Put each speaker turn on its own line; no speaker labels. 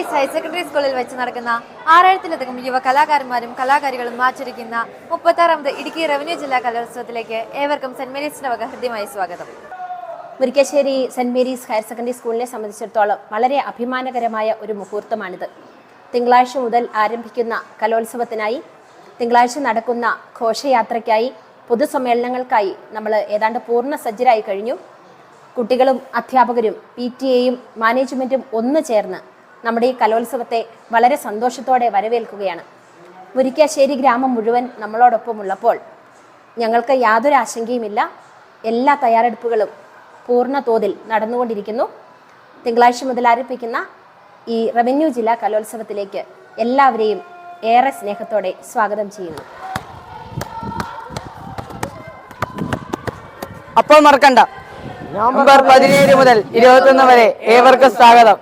Mary's higher secondary സ്കൂളിൽ വെച്ച് നടക്കുന്ന ആറായിരത്തിലധികം യുവ കലാകാരന്മാരും കലാകാരികളും മാറ്റിരിക്കുന്ന മുപ്പത്താറാമത് ഇടുക്കി റവന്യൂ ജില്ലാ കലോത്സവത്തിലേക്ക് ഏവർക്കും സെന്റ് മേരീസിന്റെ വക ഹൃദ്യമായ സ്വാഗതം.
Murikkassery saint Mary's higher secondary സ്കൂളിനെ സംബന്ധിച്ചിടത്തോളം വളരെ അഭിമാനകരമായ ഒരു മുഹൂർത്തമാണിത്. തിങ്കളാഴ്ച മുതൽ ആരംഭിക്കുന്ന കലോത്സവത്തിനായി തിങ്കളാഴ്ച നടക്കുന്ന ഘോഷയാത്രയ്ക്കായി പൊതുസമ്മേളനങ്ങൾക്കായി നമ്മൾ ഏതാണ്ട് പൂർണ സജ്ജരായി കഴിഞ്ഞു. കുട്ടികളും അധ്യാപകരും പി ടി എയും മാനേജ്മെന്റും ഒന്ന് ചേർന്ന് നമ്മുടെ ഈ കലോത്സവത്തെ വളരെ സന്തോഷത്തോടെ വരവേൽക്കുകയാണ്. മുരിക്കാശ്ശേരി ഗ്രാമം മുഴുവൻ നമ്മളോടൊപ്പം ഉള്ളപ്പോൾ ഞങ്ങൾക്ക് യാതൊരു ആശങ്കയുമില്ല. എല്ലാ തയ്യാറെടുപ്പുകളും പൂർണ തോതിൽ നടന്നുകൊണ്ടിരിക്കുന്നു. തിങ്കളാഴ്ച മുതൽ ആരംഭിക്കുന്ന ഈ റവന്യൂ ജില്ലാ കലോത്സവത്തിലേക്ക് എല്ലാവരെയും ഏറെ സ്നേഹത്തോടെ സ്വാഗതം ചെയ്യുന്നു.
അപ്പോൾ മറക്കണ്ട. നവംബർ പതിനേഴ് മുതൽ ഇരുപത്തൊന്ന് വരെ ഏവർക്കും സ്വാഗതം.